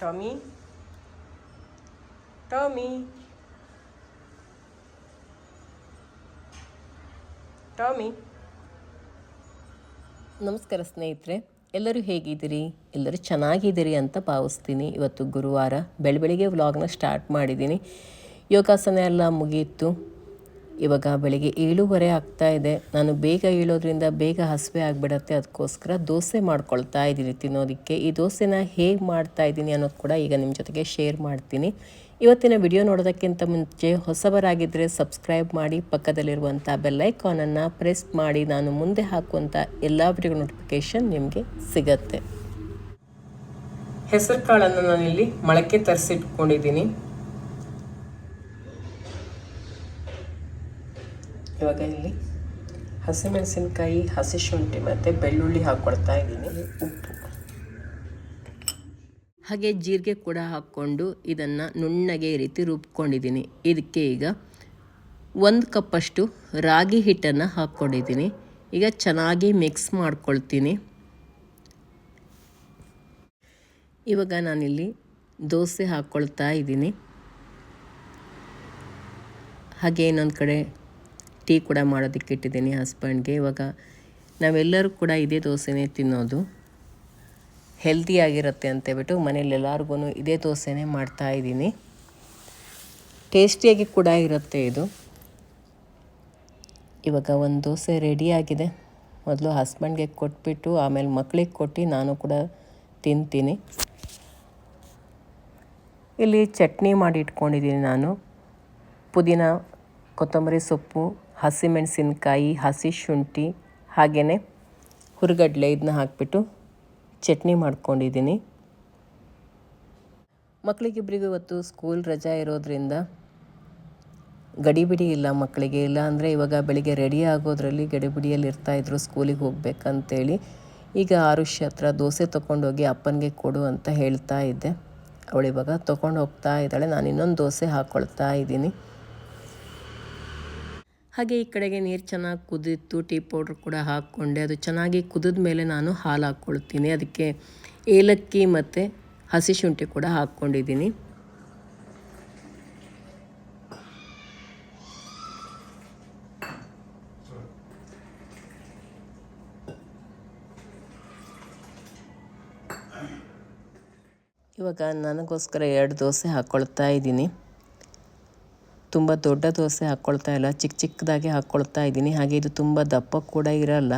Tommy Tommy? Tommy ನಮಸ್ಕಾರ ಸ್ನೇಹಿತರೆ, ಎಲ್ಲರೂ ಹೇಗಿದ್ದೀರಿ? ಎಲ್ಲರೂ ಚೆನ್ನಾಗಿದ್ದೀರಿ ಅಂತ ಭಾವಿಸ್ತೀನಿ. ಇವತ್ತು ಗುರುವಾರ ಬೆಳ ಬೆಳಿಗ್ಗೆ ವ್ಲಾಗ್ನ ಸ್ಟಾರ್ಟ್ ಮಾಡಿದ್ದೀನಿ. ಯೋಗಾಸನ ಎಲ್ಲ ಮುಗಿಯಿತು. ಇವಾಗ ಬೆಳಿಗ್ಗೆ ಏಳುವರೆ ಆಗ್ತಾ ಇದೆ. ನಾನು ಬೇಗ ಏಳೋದ್ರಿಂದ ಬೇಗ ಹಸಿವೆ ಆಗಿಬಿಡತ್ತೆ. ಅದಕ್ಕೋಸ್ಕರ ದೋಸೆ ಮಾಡ್ಕೊಳ್ತಾ ಇದ್ದೀನಿ ತಿನ್ನೋದಕ್ಕೆ. ಈ ದೋಸೆನ ಹೇಗೆ ಮಾಡ್ತಾ ಇದ್ದೀನಿ ಅನ್ನೋದು ಕೂಡ ಈಗ ನಿಮ್ಮ ಜೊತೆಗೆ ಶೇರ್ ಮಾಡ್ತೀನಿ. ಇವತ್ತಿನ ವಿಡಿಯೋ ನೋಡೋದಕ್ಕಿಂತ ಮುಂಚೆ ಹೊಸಬರಾಗಿದ್ದರೆ ಸಬ್ಸ್ಕ್ರೈಬ್ ಮಾಡಿ ಪಕ್ಕದಲ್ಲಿರುವಂಥ ಬೆಲ್ಲೈಕಾನನ್ನು ಪ್ರೆಸ್ ಮಾಡಿ, ನಾನು ಮುಂದೆ ಹಾಕುವಂಥ ಎಲ್ಲ ವಿಡಿಯೋ ನೋಟಿಫಿಕೇಷನ್ ನಿಮಗೆ ಸಿಗತ್ತೆ. ಹೆಸರು ಕಾಳನ್ನು ನಾನಿಲ್ಲಿ ಮೊಳಕೆ ತರಿಸಿಟ್ಕೊಂಡಿದ್ದೀನಿ. ಇವಾಗ ಇಲ್ಲಿ ಹಸಿಮೆಣಸಿನಕಾಯಿ, ಹಸಿ ಶುಂಠಿ ಮತ್ತು ಬೆಳ್ಳುಳ್ಳಿ ಹಾಕ್ಕೊಳ್ತಾ ಇದ್ದೀನಿ. ಉಪ್ಪು. ಹಾಗೆ ಜೀರಿಗೆ ಕೂಡ ಹಾಕ್ಕೊಂಡು ಇದನ್ನು ನುಣ್ಣಗೆ ಈ ರೀತಿ ರುಬ್ಕೊಂಡಿದ್ದೀನಿ. ಇದಕ್ಕೆ ಈಗ ಒಂದು ಕಪ್ಪಷ್ಟು ರಾಗಿ ಹಿಟ್ಟನ್ನು ಹಾಕ್ಕೊಂಡಿದ್ದೀನಿ. ಈಗ ಚೆನ್ನಾಗಿ ಮಿಕ್ಸ್ ಮಾಡ್ಕೊಳ್ತೀನಿ. ಇವಾಗ ನಾನಿಲ್ಲಿ ದೋಸೆ ಹಾಕ್ಕೊಳ್ತಾ ಇದ್ದೀನಿ. ಹಾಗೆ ಇನ್ನೊಂದು ಕಡೆ ಟೀ ಕೂಡ ಮಾಡೋದಕ್ಕೆ ಇಟ್ಟಿದ್ದೀನಿ ಹಸ್ಬೆಂಡ್ಗೆ. ಇವಾಗ ನಾವೆಲ್ಲರೂ ಕೂಡ ಇದೇ ದೋಸೆನೇ ತಿನ್ನೋದು. ಹೆಲ್ತಿಯಾಗಿರುತ್ತೆ ಅಂತೇಳ್ಬಿಟ್ಟು ಮನೇಲಿ ಎಲ್ಲರಿಗೂ ಇದೇ ದೋಸೆನೇ ಮಾಡ್ತಾ ಇದ್ದೀನಿ. ಟೇಸ್ಟಿಯಾಗಿ ಕೂಡ ಇರುತ್ತೆ ಇದು. ಇವಾಗ ಒಂದು ದೋಸೆ ರೆಡಿಯಾಗಿದೆ ಮೊದಲು ಹಸ್ಬೆಂಡ್ಗೆ ಕೊಟ್ಬಿಟ್ಟು ಆಮೇಲೆ ಮಕ್ಕಳಿಗೆ ಕೊಟ್ಟು ನಾನು ಕೂಡ ತಿಂತೀನಿ. ಇಲ್ಲಿ ಚಟ್ನಿ ಮಾಡಿ ಇಟ್ಕೊಂಡಿದ್ದೀನಿ ನಾನು. ಪುದೀನ, ಕೊತ್ತಂಬರಿ ಸೊಪ್ಪು ಹಸಿಮೆಣಸಿನ್ಕಾಯಿ ಹಸಿ ಶುಂಠಿ ಹಾಗೆಯೇ ಹುರುಗಡ್ಲೆ ಇದನ್ನ ಹಾಕಿಬಿಟ್ಟು ಚಟ್ನಿ ಮಾಡ್ಕೊಂಡಿದ್ದೀನಿ. ಮಕ್ಕಳಿಗಿಬ್ಬರಿಗೂ ಇವತ್ತು ಸ್ಕೂಲ್ ರಜಾ ಇರೋದ್ರಿಂದ ಗಡಿಬಿಡಿ ಇಲ್ಲ ಮಕ್ಕಳಿಗೆ ಇಲ್ಲ ಅಂದರೆ ಇವಾಗ ಬೆಳಿಗ್ಗೆ ರೆಡಿ ಆಗೋದ್ರಲ್ಲಿ ಗಡಿಬಿಡಿಯಲ್ಲಿ ಇರ್ತಾಯಿದ್ರು ಸ್ಕೂಲಿಗೆ ಹೋಗ್ಬೇಕಂತೇಳಿ. ಈಗ ಆರುಷ್ ಹತ್ರ ದೋಸೆ ತೊಗೊಂಡೋಗಿ ಅಪ್ಪನಿಗೆ ಕೊಡು ಅಂತ ಹೇಳ್ತಾ ಇದ್ದೆ. ಅವಳು ಇವಾಗ ತೊಗೊಂಡು ಹೋಗ್ತಾ ಇದ್ದಾಳೆ. ನಾನು ಇನ್ನೊಂದು ದೋಸೆ ಹಾಕ್ಕೊಳ್ತಾ ಇದ್ದೀನಿ. ಹಾಗೆ ಈ ಕಡೆಗೆ ನೀರು ಚೆನ್ನಾಗಿ ಕುದಿತ್ತು, ಟೀ ಪೌಡ್ರ್ ಕೂಡ ಹಾಕ್ಕೊಂಡೆ. ಅದು ಚೆನ್ನಾಗಿ ಕುದಿದ ಮೇಲೆ ನಾನು ಹಾಲು ಹಾಕ್ಕೊಳ್ತೀನಿ. ಅದಕ್ಕೆ ಏಲಕ್ಕಿ ಮತ್ತು ಹಸಿ ಶುಂಠಿ ಕೂಡ ಹಾಕ್ಕೊಂಡಿದ್ದೀನಿ. ಇವಾಗ ನನಗೋಸ್ಕರ ಎರಡು ದೋಸೆ ಹಾಕ್ಕೊಳ್ತಾ ಇದ್ದೀನಿ. ತುಂಬ ದೊಡ್ಡ ದೋಸೆ ಹಾಕ್ಕೊಳ್ತಾ ಇಲ್ಲ ಚಿಕ್ಕ ಚಿಕ್ಕದಾಗಿ ಹಾಕ್ಕೊಳ್ತಾ ಇದ್ದೀನಿ. ಹಾಗೆ ಇದು ತುಂಬ ದಪ್ಪ ಕೂಡ ಇರಲ್ಲ.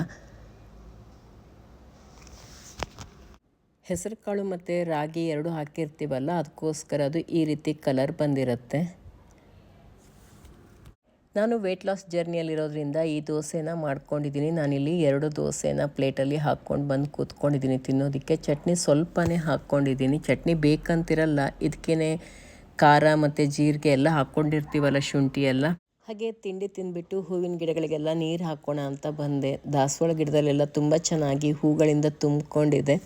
ಹೆಸರು ಕಾಳು ಮತ್ತು ರಾಗಿ ಎರಡು ಹಾಕಿರ್ತೀವಲ್ಲ, ಅದಕ್ಕೋಸ್ಕರ ಅದು ಈ ರೀತಿ ಕಲರ್ ಬಂದಿರುತ್ತೆ. ನಾನು ವೆಯ್ಟ್ ಲಾಸ್ ಜರ್ನಿಯಲ್ಲಿರೋದ್ರಿಂದ ಈ ದೋಸೆನ ಮಾಡ್ಕೊಂಡಿದ್ದೀನಿ. ನಾನಿಲ್ಲಿ ಎರಡು ದೋಸೆನ ಪ್ಲೇಟಲ್ಲಿ ಹಾಕ್ಕೊಂಡು ಬಂದು ಕೂತ್ಕೊಂಡಿದ್ದೀನಿ ತಿನ್ನೋದಕ್ಕೆ. ಚಟ್ನಿ ಸ್ವಲ್ಪನೇ ಹಾಕ್ಕೊಂಡಿದ್ದೀನಿ. ಚಟ್ನಿ ಬೇಕಂತಿರಲ್ಲ ಇದಕ್ಕೇ ಖಾರ ಮತ್ತು ಜೀರಿಗೆ ಎಲ್ಲ ಹಾಕ್ಕೊಂಡಿರ್ತೀವಲ್ಲ ಶುಂಠಿ ಎಲ್ಲ? ಹಾಗೆ ತಿಂಡಿ ತಿಂದ್ಬಿಟ್ಟು ಹೂವಿನ ಗಿಡಗಳಿಗೆಲ್ಲ ನೀರು ಹಾಕೋಣ ಅಂತ ಬಂದೆ. ದಾಸವಾಳ ಗಿಡದಲ್ಲೆಲ್ಲ ತುಂಬ ಚೆನ್ನಾಗಿ ಹೂಗಳಿಂದ ತುಂಬಿಕೊಂಡಿದೆ.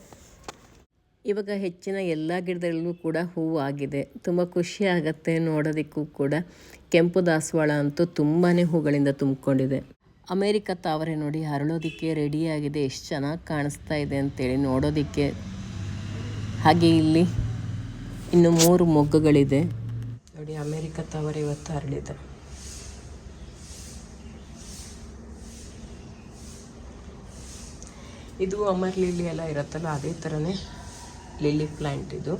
ಇವಾಗ ಹೆಚ್ಚಿನ ಎಲ್ಲ ಗಿಡದಲ್ಲೂ ಕೂಡ ಹೂವು ಆಗಿದೆ. ತುಂಬ ಖುಷಿ ಆಗುತ್ತೆ ನೋಡೋದಕ್ಕೂ ಕೂಡ. ಕೆಂಪು ದಾಸವಾಳ ಅಂತೂ ತುಂಬಾ ಹೂಗಳಿಂದ ತುಂಬಿಕೊಂಡಿದೆ. ಅಮೇರಿಕ ತಾವರೆ ನೋಡಿ ಹರಳೋದಕ್ಕೆ ರೆಡಿಯಾಗಿದೆ. ಎಷ್ಟು ಚೆನ್ನಾಗಿ ಕಾಣಿಸ್ತಾ ಇದೆ ಅಂತೇಳಿ ನೋಡೋದಕ್ಕೆ. ಹಾಗೆ ಇಲ್ಲಿ ಇನ್ನು ಮೂರು ಮೊಗ್ಗುಗಳಿದೆ. ನೋಡಿ, ಅಮೇರಿಕ ತವರ ಇವತ್ತು ಅರಳಿದೆ. ಇದು ಅಮರ್ ಲಿಲ್ಲಿ ಎಲ್ಲ ಇರುತ್ತಲ್ಲ, ಅದೇ ಥರನೇ ಲಿಲ್ಲಿ ಪ್ಲ್ಯಾಂಟ್ ಇದು.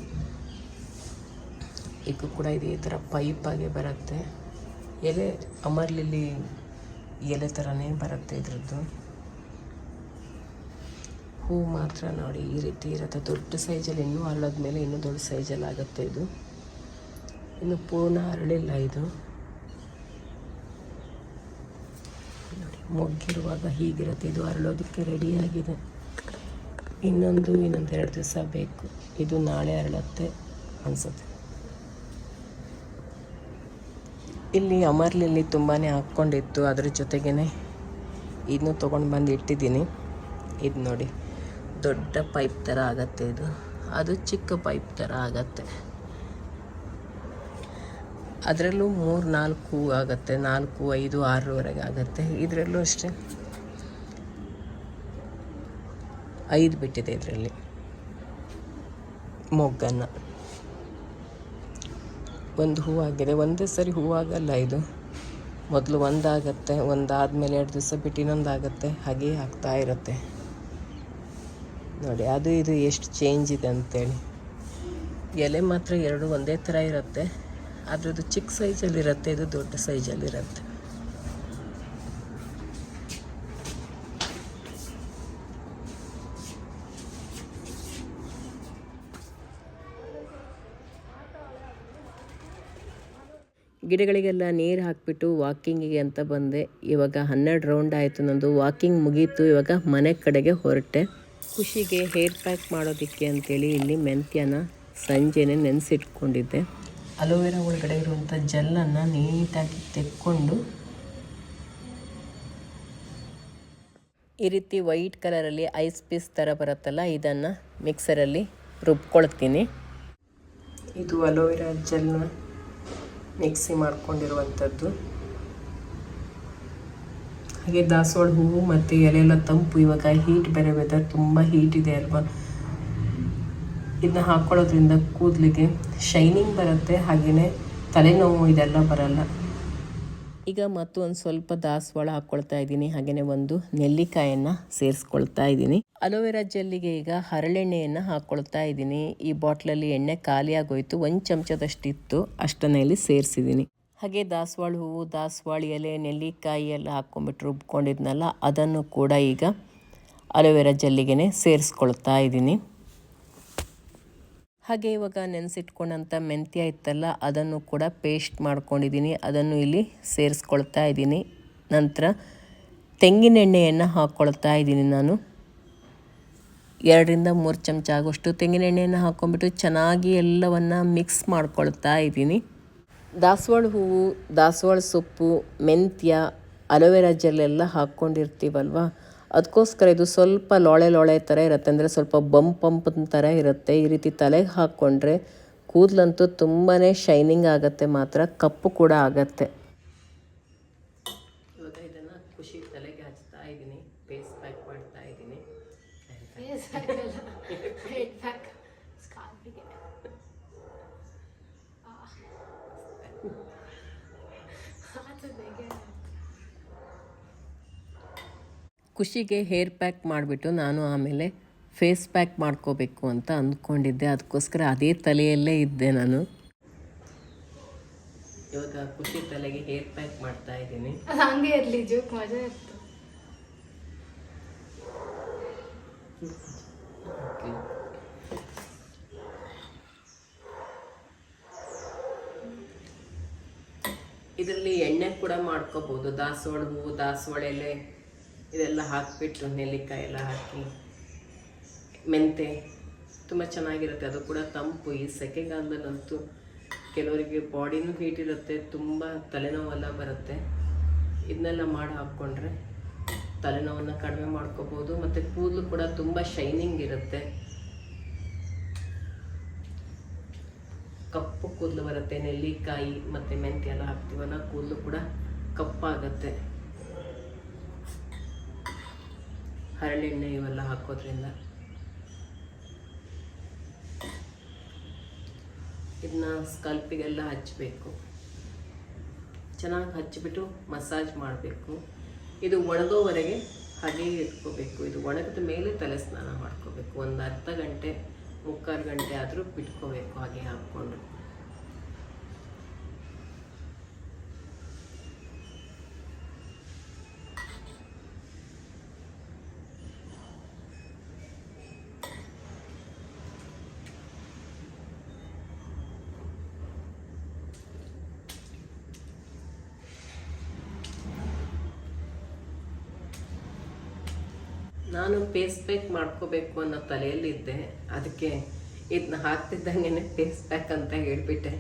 ಇದು ಕೂಡ ಇದೇ ಥರ ಪೈಪಾಗೆ ಬರುತ್ತೆ. ಎಲೆ, ಅಮರ್ ಲಿಲ್ಲಿ ಎಲೆ ಥರನೇ ಬರುತ್ತೆ ಇದ್ರದ್ದು. ಹೂ ಮಾತ್ರ ನೋಡಿ ಈ ರೀತಿ ಇರುತ್ತೆ. ದೊಡ್ಡ ಸೈಜಲ್ಲಿ ಇನ್ನೂ ಮೇಲೆ ಇನ್ನೂ ದೊಡ್ಡ ಸೈಜಲ್ಲಿ ಆಗುತ್ತೆ ಇದು. ಇನ್ನು ಪೂರ್ಣ ಹರಳಿಲ್ಲ ಇದು. ನೋಡಿ, ಮೊಗ್ಗಿರುವಾಗ ಹೀಗಿರುತ್ತೆ. ಇದು ಅರಳೋದಕ್ಕೆ ರೆಡಿಯಾಗಿದೆ ಇನ್ನೊಂದು ಇನ್ನೊಂದು ಎರಡು ದಿವಸ ಬೇಕು. ಇದು ನಾಳೆ ಅರಳುತ್ತೆ ಅನಿಸುತ್ತೆ. ಇಲ್ಲಿ ಅಮರ್ಲಿಲ್ಲಿ ತುಂಬಾ ಹಾಕ್ಕೊಂಡಿತ್ತು. ಅದ್ರ ಜೊತೆಗೇ ಇದನ್ನು ತೊಗೊಂಡು ಬಂದು ಇಟ್ಟಿದ್ದೀನಿ. ಇದು ನೋಡಿ. ದೊಡ್ಡ ಪೈಪ್ ಥರ ಆಗತ್ತೆ ಇದು. ಅದು ಚಿಕ್ಕ ಪೈಪ್ ಥರ ಆಗತ್ತೆ. ಅದರಲ್ಲೂ ಮೂರು, ನಾಲ್ಕು ಆಗುತ್ತೆ. ನಾಲ್ಕು, ಐದು ಆರರವರೆಗೆ ಆಗುತ್ತೆ. ಇದರಲ್ಲೂ ಅಷ್ಟೇ. ಐದು ಬಿಟ್ಟಿದೆ ಇದರಲ್ಲಿ. ಮೊಗ್ಗನ್ನು. ಒಂದು ಹೂವಾಗಿದೆ ಒಂದೇ ಸರಿ ಹೂವಾಗಲ್ಲ ಇದು. ಮೊದಲು ಒಂದಾಗತ್ತೆ. ಒಂದಾದ್ಮೇಲೆ ಎರಡು ದಿವಸ ಬಿಟ್ಟು ಇನ್ನೊಂದಾಗತ್ತೆ. ಹಾಗೆ ಆಗ್ತಾ ಇರುತ್ತೆ. ನೋಡಿ, ಅದು ಇದು ಎಷ್ಟು ಚೇಂಜ್ ಇದೆ ಅಂತೇಳಿ. ಎಲೆ ಮಾತ್ರ ಎರಡು ಒಂದೇ ಥರ ಇರುತ್ತೆ. ಅದರದ್ದು ಚಿಕ್ಕ ಸೈಜಲ್ಲಿರುತ್ತೆ ಇದು ದೊಡ್ಡ ಸೈಜಲ್ಲಿರುತ್ತೆ ಗಿಡಗಳಿಗೆಲ್ಲ ನೀರು ಹಾಕಿಬಿಟ್ಟು ವಾಕಿಂಗಿಗೆ ಅಂತ ಬಂದೆ. ಇವಾಗ ಹನ್ನೆರಡು ರೌಂಡ್ ಆಯಿತು ನಂದು. ವಾಕಿಂಗ್ ಮುಗೀತು. ಇವಾಗ ಮನೆ ಕಡೆಗೆ ಹೊರಟೆ. ಖುಷಿಗೆ ಹೇರ್ ಪ್ಯಾಕ್ ಮಾಡೋದಕ್ಕೆ ಅಂತೇಳಿ ಇಲ್ಲಿ ಮೆಂತ್ಯನ ಸಂಜೆನೆ ನೆನೆಸಿಟ್ಕೊಂಡಿದ್ದೆ. ಅಲೋವೆರಾ ಒಳಗಡೆ ಇರುವಂಥ ಜೆಲ್ಲನ್ನು ನೀಟಾಗಿ ತೆಕ್ಕೊಂಡು ಈ ರೀತಿ ವೈಟ್ ಕಲರಲ್ಲಿ ಐಸ್ ಪೀಸ್ ಥರ ಬರುತ್ತಲ್ಲ ಇದನ್ನು ಮಿಕ್ಸರಲ್ಲಿ ರುಬ್ಕೊಳ್ತೀನಿ. ಇದು ಅಲೋವೆರಾ ಜೆಲ್ನ ಮಿಕ್ಸಿ ಮಾಡ್ಕೊಂಡಿರುವಂಥದ್ದು ಹಾಗೆ ದಾಸವಾಳ ಹೂವು ಮತ್ತು ಎಲೆಲ್ಲ ತಂಪು. ಇವಾಗ ಹೀಟ್ ಬೇರೆ ವೆದರ್ ತುಂಬ ಹೀಟ್ ಇದೆ ಅಲ್ವಾ? ಇದನ್ನ ಹಾಕ್ಕೊಳ್ಳೋದ್ರಿಂದ ಕೂದಲಿಗೆ ಶೈನಿಂಗ್ ಬರುತ್ತೆ ಹಾಗೆಯೇ ತಲೆನೋವು ಇದೆಲ್ಲ ಬರಲ್ಲ. ಈಗ ಮತ್ತು ಒಂದು ಸ್ವಲ್ಪ ದಾಸವಾಳ ಹಾಕ್ಕೊಳ್ತಾ ಇದ್ದೀನಿ. ಹಾಗೆಯೇ ಒಂದು ನೆಲ್ಲಿಕಾಯನ್ನು ಸೇರಿಸ್ಕೊಳ್ತಾ ಇದ್ದೀನಿ. ಅಲೋವೆರಾ ಜೆಲ್ಲಿಗೆ ಈಗ ಹರಳೆಣ್ಣೆಯನ್ನು ಹಾಕ್ಕೊಳ್ತಾ ಇದ್ದೀನಿ. ಈ ಬಾಟ್ಲಲ್ಲಿ ಎಣ್ಣೆ ಖಾಲಿಯಾಗೋಯಿತು. ಒಂದು ಚಮಚದಷ್ಟಿತ್ತು. ಅಷ್ಟನ್ನ ಇಲ್ಲಿ ಸೇರಿಸಿದ್ದೀನಿ. ಹಾಗೆ ದಾಸವಾಳ ಹೂವು, ದಾಸವಾಳ ಎಲೆ, ನೆಲ್ಲಿಕಾಯಿ ಎಲ್ಲ ಹಾಕ್ಕೊಂಬಿಟ್ಟು ರುಬ್ಕೊಂಡಿದ್ನಲ್ಲ, ಅದನ್ನು ಕೂಡ ಈಗ ಅಲೋವೆರಾ ಜೆಲ್ಲಿಗೆ ಸೇರಿಸ್ಕೊಳ್ತಾ ಇದ್ದೀನಿ. ಹಾಗೆ ಇವಾಗ ನೆನೆಸಿಟ್ಕೊಂಡಂಥ ಮೆಂತ್ಯ ಇತ್ತಲ್ಲ, ಅದನ್ನು ಕೂಡ ಪೇಸ್ಟ್ ಮಾಡ್ಕೊಂಡಿದ್ದೀನಿ. ಅದನ್ನು ಇಲ್ಲಿ ಸೇರಿಸ್ಕೊಳ್ತಾ ಇದ್ದೀನಿ. ನಂತರ ತೆಂಗಿನೆಣ್ಣೆಯನ್ನು ಹಾಕ್ಕೊಳ್ತಾ ಇದ್ದೀನಿ ನಾನು. ಎರಡರಿಂದ ಮೂರು ಚಮಚ ಆಗೋಷ್ಟು ತೆಂಗಿನೆಣ್ಣೆಯನ್ನು ಹಾಕ್ಕೊಂಬಿಟ್ಟು ಚೆನ್ನಾಗಿ ಎಲ್ಲವನ್ನು ಮಿಕ್ಸ್ ಮಾಡ್ಕೊಳ್ತಾ ಇದ್ದೀನಿ. ದಾಸವಾಳ ಹೂವು ದಾಸವಾಳ ಸೊಪ್ಪು ಮೆಂತ್ಯ ಅಲೋವೆರಾ ಜೆಲ್ ಎಲ್ಲ ಹಾಕ್ಕೊಂಡಿರ್ತೀವಲ್ವ? ಅದಕ್ಕೋಸ್ಕರ ಇದು ಸ್ವಲ್ಪ ಲೋಳೆ ಲೋಳೆ ಥರ ಇರುತ್ತೆ. ಅಂದರೆ ಸ್ವಲ್ಪ ಬಂಪ್ ಪಂಪ್ ಥರ ಇರುತ್ತೆ. ಈ ರೀತಿ ತಲೆಗೆ ಹಾಕ್ಕೊಂಡ್ರೆ ಕೂದಲಂತೂ ತುಂಬಾ ಶೈನಿಂಗ್ ಆಗುತ್ತೆ ಮಾತ್ರ. ಕಪ್ಪು ಕೂಡ ಆಗತ್ತೆ. ಖುಷಿ ತಲೆಗೆ ಹಚ್ತಾ ಇದ್ದೀನಿ ಫೇಸ್ ಪ್ಯಾಕ್ ಮಾಡ್ತಾ ಇದ್ದೀನಿ ಫೇಸ್ ಹಾಕಲ್ಲ ಹೆಡ್ ಪ್ಯಾಕ್ ಸ್ಕಾಲ್ಪಿಗೆ ಖುಷಿಗೆ ಹೇರ್ ಪ್ಯಾಕ್ ಮಾಡಿಬಿಟ್ಟು ನಾನು ಆಮೇಲೆ ಫೇಸ್ ಪ್ಯಾಕ್ ಮಾಡ್ಕೋಬೇಕು ಅಂತ ಅಂದ್ಕೊಂಡಿದ್ದೆ. ಅದಕ್ಕೋಸ್ಕರ ಅದೇ ತಲೆಯಲ್ಲೇ ಇದ್ದೆ ನಾನು. ಇವಾಗ ಖುಷಿ ತಲೆಗೆ ಹೇರ್ ಪ್ಯಾಕ್ ಮಾಡ್ತಾ ಇದ್ದೀನಿ. ಹಂಗೆ ಇರಲಿ ಜೋಕ್ ಮಜಾ ಇತ್ತು ಇದರಲ್ಲಿ ಎಣ್ಣೆ ಕೂಡ ಮಾಡ್ಕೋಬಹುದು ದಾಸವಾಳ ಹೂವು ದಾಸವಾಳ ಎಲೆ. ಇದೆಲ್ಲ ಹಾಕಿಬಿಟ್ಟು ನೆಲ್ಲಿಕಾಯಿ ಎಲ್ಲ ಹಾಕಿ, ಮೆಂತೆ ತುಂಬ ಚೆನ್ನಾಗಿರುತ್ತೆ. ಅದು ಕೂಡ ತಂಪು. ಈ ಸೆಕೆಗಾಲದಲ್ಲಂತೂ ಕೆಲವರಿಗೆ ಬಾಡಿನೂ ಹೀಟ್ ಇರುತ್ತೆ, ತುಂಬ ತಲೆನೋವೆಲ್ಲ ಬರುತ್ತೆ. ಇದನ್ನೆಲ್ಲ ಮಾಡಿ ಹಾಕ್ಕೊಂಡ್ರೆ ತಲೆನೋವನ್ನು ಕಡಿಮೆ ಮಾಡ್ಕೋಬೋದು. ಮತ್ತು ಕೂದಲು ಕೂಡ ತುಂಬ ಶೈನಿಂಗ್ ಇರುತ್ತೆ. ಕಪ್ಪು ಕೂದಲು ಬರುತ್ತೆ. ನೆಲ್ಲಿಕಾಯಿ ಮತ್ತು ಮೆಂತ್ಯ ಎಲ್ಲ ಹಾಕ್ತೀವಲ್ಲ, ಕೂದಲು ಕೂಡ ಕಪ್ಪಾಗತ್ತೆ. ಹರಳೆಣ್ಣೆ ಇವೆಲ್ಲ ಹಾಕೋದ್ರಿಂದ. ಇದನ್ನ ಸ್ಕಲ್ಪಿಗೆಲ್ಲ ಹಚ್ಚಬೇಕು ಚೆನ್ನಾಗಿ ಹಚ್ಚಿಬಿಟ್ಟು ಮಸಾಜ್ ಮಾಡಬೇಕು. ಇದು ಒಣಗೋವರೆಗೆ ಹಾಗೆ ಇಟ್ಕೋಬೇಕು. ಇದು ಒಣಗಿದ ಮೇಲೆ ತಲೆ ಸ್ನಾನ ಮಾಡ್ಕೋಬೇಕು. ಒಂದು ಅರ್ಧ ಗಂಟೆ, ಮುಕ್ಕಾಲು ಗಂಟೆ ಆದರೂ ಬಿಟ್ಕೋಬೇಕು, ಹಾಗೆ ಹಾಕ್ಕೊಂಡು ನಾನು ಫೇಸ್ ಪ್ಯಾಕ್ ಮಾಡ್ಕೋಬೇಕು ಅನ್ನೋ ತಲೆಯಲ್ಲಿದ್ದೆ. ಅದಕ್ಕೆ ಇದನ್ನ ಹಾಕ್ತಿದ್ದಂಗೆ ಫೇಸ್ ಪ್ಯಾಕ್ ಅಂತ ಹೇಳ್ಬಿಟ್ಟೆ.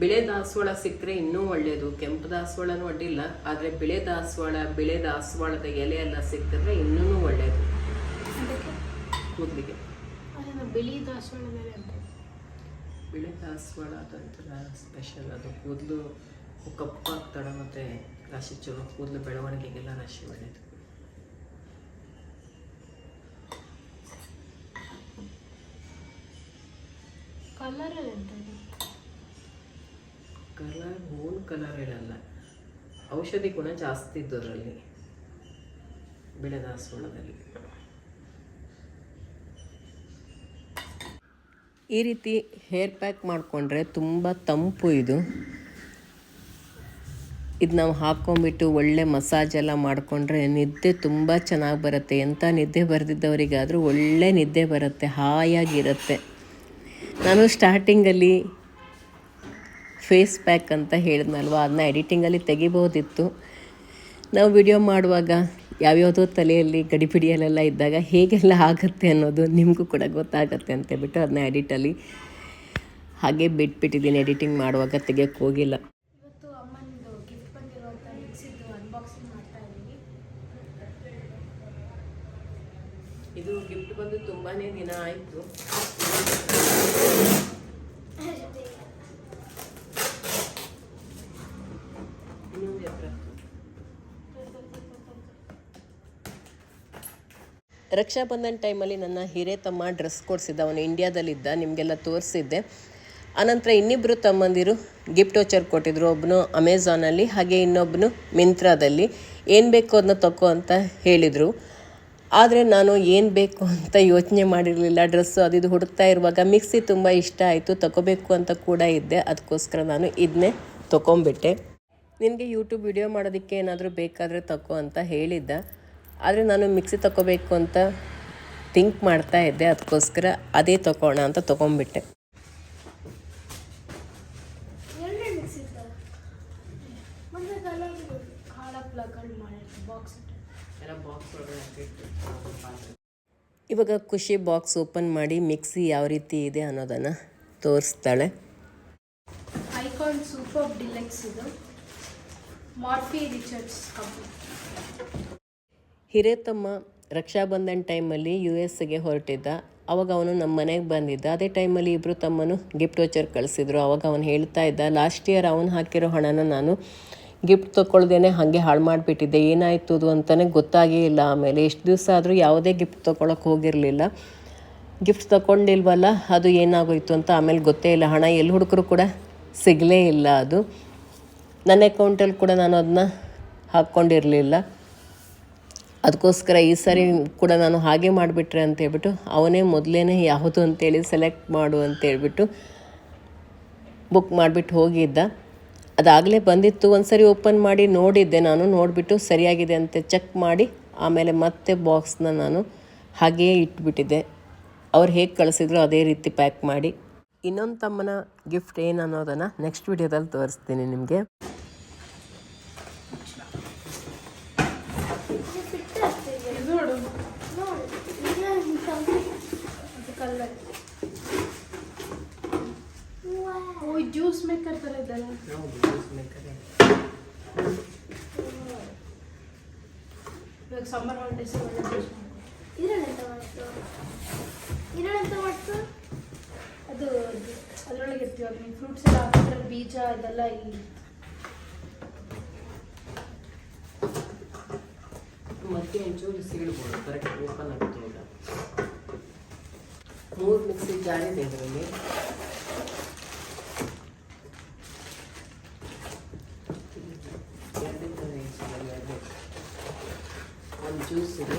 ಬಿಳೆ ದಾಸವಾಳ ಸಿಕ್ಕರೆ ಇನ್ನೂ ಒಳ್ಳೆಯದು ಕೆಂಪು ದಾಸವಾಳನೂ ಅಡ್ಡಿಲ್ಲ. ಆದರೆ ಬಿಳೆ ದಾಸವಾಳ ಬಿಳೆ ದಾಸವಾಳದ ಎಲೆ ಎಲ್ಲ ಸಿಕ್ಕಿದ್ರೆ ಇನ್ನೂ ಒಳ್ಳೆಯದು ಕೂದಲಿಗೆ ಬಿಳಿ ದಾಸವಾಳ ಮೇಲೆ ಅಂತ ಬಿಳಿ ದಾಸವಾಳ ಅದೊಂಥರ ಸ್ಪೆಷಲ್ ಅದು ಕೂದಲು ಕಪ್ಪಾಗ್ತಾಳೆ ಮತ್ತು ರಾಶಿ ಚಲೋ ಕೂದಲು ಬೆಳವಣಿಗೆಗೆಲ್ಲ ರಾಶಿ ಒಳ್ಳೆಯದು ಕಲರ್ ಎಂತ ಕಲರ್ ಹೋಲ್ ಕಲರ್ ಇರಲ್ಲ ಔಷಧಿ ಗುಣ ಜಾಸ್ತಿ ಇದ್ದು ಅದರಲ್ಲಿ ಬಿಳೆ ದಾಸವಾಳದಲ್ಲಿ ಈ ರೀತಿ ಹೇರ್ ಪ್ಯಾಕ್ ಮಾಡಿಕೊಂಡ್ರೆ ತುಂಬ ತಂಪು ಇದು. ಇದು ನಾವು ಹಾಕ್ಕೊಂಬಿಟ್ಟು ಒಳ್ಳೆ ಮಸಾಜ್ ಎಲ್ಲ ಮಾಡಿಕೊಂಡ್ರೆ ನಿದ್ದೆ ತುಂಬ ಚೆನ್ನಾಗಿ ಬರುತ್ತೆ. ಎಂಥ ನಿದ್ದೆ ಬರೆದಿದ್ದವರಿಗಾದರೂ ಒಳ್ಳೆ ನಿದ್ದೆ ಬರುತ್ತೆ, ಹಾಯಾಗಿರುತ್ತೆ. ನಾನು ಸ್ಟಾರ್ಟಿಂಗಲ್ಲಿ ಫೇಸ್ ಪ್ಯಾಕ್ ಅಂತ ಹೇಳಿದ್ನಲ್ವ? ಅದನ್ನ ಎಡಿಟಿಂಗಲ್ಲಿ ತೆಗಿಬೋದಿತ್ತು. ನಾವು ವಿಡಿಯೋ ಮಾಡುವಾಗ ಯಾವ್ಯಾವುದೋ ತಲೆಯಲ್ಲಿ ಗಡಿಪಿಡಿಯಲ್ಲೆಲ್ಲ ಇದ್ದಾಗ ಹೇಗೆಲ್ಲ ಆಗುತ್ತೆ ಅನ್ನೋದು ನಿಮಗೂ ಕೂಡ ಗೊತ್ತಾಗತ್ತೆ ಅಂತ ಬಿಟ್ಟು ಅದನ್ನ ಎಡಿಟಲ್ಲಿ ಹಾಗೆ ಬಿಟ್ಬಿಟ್ಟಿದ್ದೀನಿ. ಎಡಿಟಿಂಗ್ ಮಾಡುವಾಗ ತೆಗಿಯೋಕ್ಕೆ ಹೋಗಿಲ್ಲ. ಇದು ಗಿಫ್ಟ್ ಬಂದು ತುಂಬಾ ದಿನ ಆಯಿತು. ರಕ್ಷಾಬಂಧನ್ ಟೈಮಲ್ಲಿ ನನ್ನ ಹಿರೇ ತಮ್ಮ ಡ್ರೆಸ್ ಕೊಡಿಸಿದ್ದ ಅವನು ಇಂಡಿಯಾದಲ್ಲಿದ್ದ, ನಿಮಗೆಲ್ಲ ತೋರಿಸಿದ್ದೆ. ಆನಂತರ ಇನ್ನಿಬ್ಬರು ತಮ್ಮಂದಿರು ಗಿಫ್ಟ್ ವೋಚರ್ ಕೊಟ್ಟಿದ್ರು ಒಬ್ಬನು ಅಮೆಝಾನಲ್ಲಿ ಹಾಗೆ ಇನ್ನೊಬ್ಬನು ಮಿಂತ್ರಾದಲ್ಲಿ. ಏನು ಬೇಕು ಅದನ್ನ ತಗೋ ಅಂತ ಹೇಳಿದರು. ಆದರೆ ನಾನು ಏನು ಬೇಕು ಅಂತ ಯೋಚನೆ ಮಾಡಿರಲಿಲ್ಲ. ಡ್ರೆಸ್ಸು ಅದು ಇದು ಹುಡುಕ್ತಾ ಇರುವಾಗ ಮಿಕ್ಸಿ ತುಂಬ ಇಷ್ಟ ಆಯಿತು ತಗೋಬೇಕು ಅಂತ ಕೂಡ ಇದ್ದೆ. ಅದಕ್ಕೋಸ್ಕರ ನಾನು ಇದನ್ನೇ ತೊಗೊಂಬಿಟ್ಟೆ ನಿನಗೆ ಯೂಟ್ಯೂಬ್ ವಿಡಿಯೋ ಮಾಡೋದಕ್ಕೆ ಏನಾದರೂ ಬೇಕಾದರೆ ತಗೋ ಅಂತ ಹೇಳಿದ್ದ. ಆದರೆ ನಾನು ಮಿಕ್ಸಿ ತಗೋಬೇಕು ಅಂತ ಥಿಂಕ್ ಮಾಡ್ತಾ ಇದ್ದೆ. ಅದಕ್ಕೋಸ್ಕರ ಅದೇ ತಗೋಣ ಅಂತ ತೊಗೊಂಬಿಟ್ಟೆ ಇವಾಗ ಖುಷಿ ಬಾಕ್ಸ್ ಓಪನ್ ಮಾಡಿ ಮಿಕ್ಸಿ ಯಾವ ರೀತಿ ಇದೆ ಅನ್ನೋದನ್ನು ತೋರಿಸ್ತಾಳೆ. ಐಕಾನ್ ಸೂಪರ್ ಡಿಲೆಕ್ಸ್ ಇದು. Morphy Richards company. ಹಿರೇತಮ್ಮ ರಕ್ಷಾಬಂಧನ್ ಟೈಮಲ್ಲಿ ಯು ಎಸ್ಗೆ ಹೊರಟಿದ್ದ. ಅವಾಗ ಅವನು ನಮ್ಮ ಮನೆಗೆ ಬಂದಿದ್ದ. ಅದೇ ಟೈಮಲ್ಲಿ ಇಬ್ಬರು ತಮ್ಮನು ಗಿಫ್ಟ್ ವೋಚರ್ ಕಳಿಸಿದ್ರು. ಅವಾಗ ಅವನು ಹೇಳ್ತಾ ಇದ್ದ, ಲಾಸ್ಟ್ ಇಯರ್ ಅವನು ಹಾಕಿರೋ ಹಣನ ನಾನು ಗಿಫ್ಟ್ ತೊಗೊಳ್ದೇನೆ, ಹಾಗೆ ಹಾಳು ಮಾಡಿಬಿಟ್ಟಿದ್ದೆ. ಏನಾಯಿತು ಅದು ಅಂತಲೇ ಗೊತ್ತಾಗೇ ಇಲ್ಲ ಆಮೇಲೆ. ಎಷ್ಟು ದಿವಸ ಆದರೂ ಯಾವುದೇ ಗಿಫ್ಟ್ ತೊಗೊಳಕ್ಕೆ ಹೋಗಿರಲಿಲ್ಲ. ಗಿಫ್ಟ್ ತೊಗೊಂಡಿಲ್ವಲ್ಲ, ಅದು ಏನಾಗೋಯ್ತು ಅಂತ ಆಮೇಲೆ ಗೊತ್ತೇ ಇಲ್ಲ. ಹಣ ಎಲ್ಲಿ ಹುಡುಕರು ಕೂಡ ಸಿಗಲೇ ಇಲ್ಲ ಅದು. ನನ್ನ ಅಕೌಂಟಲ್ಲಿ ಕೂಡ ನಾನು ಅದನ್ನ ಹಾಕ್ಕೊಂಡಿರಲಿಲ್ಲ. ಅದಕ್ಕೋಸ್ಕರ ಈ ಸಾರಿ ಕೂಡ ನಾನು ಹಾಗೆ ಮಾಡಿಬಿಟ್ರೆ ಅಂತ ಹೇಳ್ಬಿಟ್ಟು ಅವನೇ ಮೊದಲೇ ಯಾವುದು ಅಂತೇಳಿ ಸೆಲೆಕ್ಟ್ ಮಾಡು ಅಂತ ಹೇಳ್ಬಿಟ್ಟು ಬುಕ್ ಮಾಡಿಬಿಟ್ಟು ಹೋಗಿದ್ದ. ಅದಾಗಲೇ ಬಂದಿತ್ತು. ಒಂದು ಸರಿ ಓಪನ್ ಮಾಡಿ ನೋಡಿದ್ದೆ ನಾನು. ನೋಡಿಬಿಟ್ಟು ಸರಿಯಾಗಿದೆ ಅಂತ ಚೆಕ್ ಮಾಡಿ ಆಮೇಲೆ ಮತ್ತೆ ಬಾಕ್ಸ್ನ ನಾನು ಹಾಗೆಯೇ ಇಟ್ಬಿಟ್ಟಿದ್ದೆ. ಅವ್ರು ಹೇಗೆ ಕಳಿಸಿದ್ರು ಅದೇ ರೀತಿ ಪ್ಯಾಕ್ ಮಾಡಿ. ಇನ್ನೊಂದು ತಮ್ಮನ ಗಿಫ್ಟ್ ಏನು ಅನ್ನೋದನ್ನು ನೆಕ್ಸ್ಟ್ ವಿಡಿಯೋದಲ್ಲಿ ತೋರಿಸ್ತೀನಿ ನಿಮಗೆ ನೋಡು ನೋಡು ಓ ಜ್ಯೂಸ್ ಮೇಕರ್ ಥರ ಮೇಕರ್ ಇವಾಗ ಸಮ್ಮರ್ ಹಾಲಿಡೇಸ್ ಒಳ್ಳೆ ಜ್ಯೂಸ್ ಇದರಲ್ಲೆಂತ ಮಾಡ್ತು? ಇದರಲ್ಲೆಂತ ಮಾಡ್ತು? ಅದು ಅದರೊಳಗೆ ಇರ್ತೀವಿ ಫ್ರೂಟ್ಸ್ ಎಲ್ಲ ಹಾಕಿದ್ರೆ ಬೀಜ ಇದೆಲ್ಲ ಇಲ್ಲಿ ಮತ್ತೆ ಒಂಚೂರು ಸೀಳ್ಬೋದು ಕರೆಕ್ಟ್ ಓಪನ್ ಆಗುತ್ತೆ. ಮೂರು ಮಿಕ್ಸಿ ಜಾರಿದೆ ಇದರಲ್ಲಿ ಎರಡೇ ಥರ ಒಂದು ಜ್ಯೂಸ್ ಇದೆ.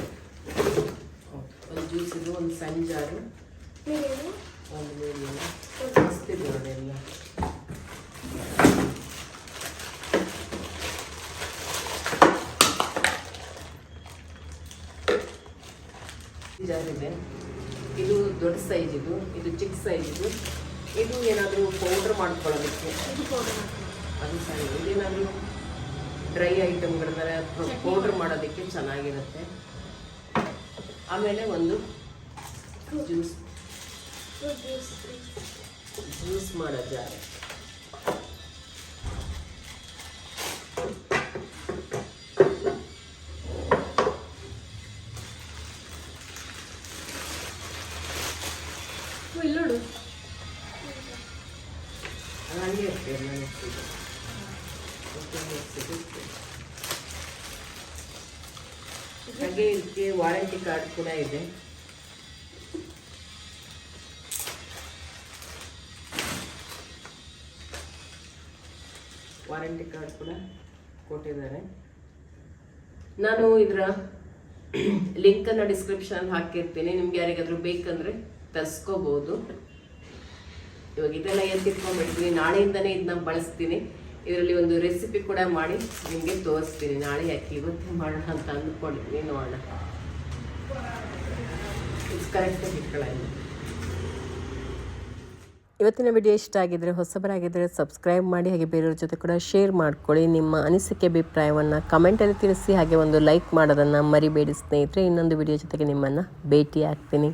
ಒಂದು ಜ್ಯೂಸ್ ಇದೆ ಒಂದು ಸಣ್ಣ ಜಾರು. ಒಂದು ಮೀನು ಮಸ್ತಿದೆ ನೋಡಿ ಎಲ್ಲ ಜಾರ್ ಇದೆ ಇದು ದೊಡ್ಡ ಇದು ಇದು ಚಿಕ್ಕ ಸೈಜ್ ಇದು. ಇದು ಏನಾದರೂ ಪೌಡ್ರ್ ಮಾಡ್ಕೊಳ್ಳೋದಕ್ಕೆ? ಅದು ಸರಿ. ಇದೇನಾದರೂ ಡ್ರೈ ಐಟಮ್ಗಳನ್ನ ಪೌಡ್ರ್ ಮಾಡೋದಕ್ಕೆ ಚೆನ್ನಾಗಿರುತ್ತೆ. ಆಮೇಲೆ ಒಂದು ಜ್ಯೂಸ್ ಜ್ಯೂಸ್ ಜ್ಯೂಸ್ ಮಾಡೋ ಜಾರ್ ಇಲ್ಲಿ ಹಾಗೆ ಇದಕ್ಕೆ ವಾರಂಟಿ ಕಾರ್ಡ್ ಕೂಡ ಇದೆ. ವಾರಂಟಿ ಕಾರ್ಡ್ ಕೂಡ ಕೊಟ್ಟಿದ್ದಾರೆ. ನಾನು ಇದರ ಲಿಂಕನ್ನು ಡಿಸ್ಕ್ರಿಪ್ಷನ್ ಹಾಕಿರ್ತೀನಿ. ನಿಮ್ಗೆ ಯಾರಿಗಾದರೂ ಬೇಕಂದ್ರೆ ತರಿಸ್ಕೋಬಹುದು ಇವಾಗ ಇದೆಲ್ಲ ಎತ್ತಿಟ್ಕೊಂಡ್ಬಿಡ್ತೀನಿ ನಾಳೆಯಿಂದನೇ ಇದನ್ನ ಬಳಸ್ತೀನಿ. ಇದರಲ್ಲಿ ಒಂದು ರೆಸಿಪಿ ಕೂಡ ಮಾಡಿ ನಿಮಗೆ ತೋರಿಸ್ತೀನಿ. ನಾಳೆ ಯಾಕೆ ಇವತ್ತೇ ಮಾಡೋಣ ಅಂತ ಅಂದ್ಕೊಂಡಿದ್ದೀನಿ, ನೋಡೋಣ. ಇವತ್ತಿನ ವಿಡಿಯೋ ಇಷ್ಟ ಆಗಿದ್ರೆ ಹೊಸಬರಾಗಿದ್ದರೆ ಸಬ್ಸ್ಕ್ರೈಬ್ ಮಾಡಿ, ಹಾಗೆ ಬೇರೆಯವ್ರ ಜೊತೆ ಕೂಡ ಶೇರ್ ಮಾಡ್ಕೊಳ್ಳಿ. ನಿಮ್ಮ ಅನಿಸಿಕೆ, ಅಭಿಪ್ರಾಯವನ್ನು ಕಮೆಂಟಲ್ಲಿ ತಿಳಿಸಿ, ಹಾಗೆ ಒಂದು ಲೈಕ್ ಮಾಡೋದನ್ನು ಮರಿಬೇಡಿ ಸ್ನೇಹಿತರೆ. ಇನ್ನೊಂದು ವಿಡಿಯೋ ಜೊತೆಗೆ ನಿಮ್ಮನ್ನು ಭೇಟಿ ಆಗ್ತೀನಿ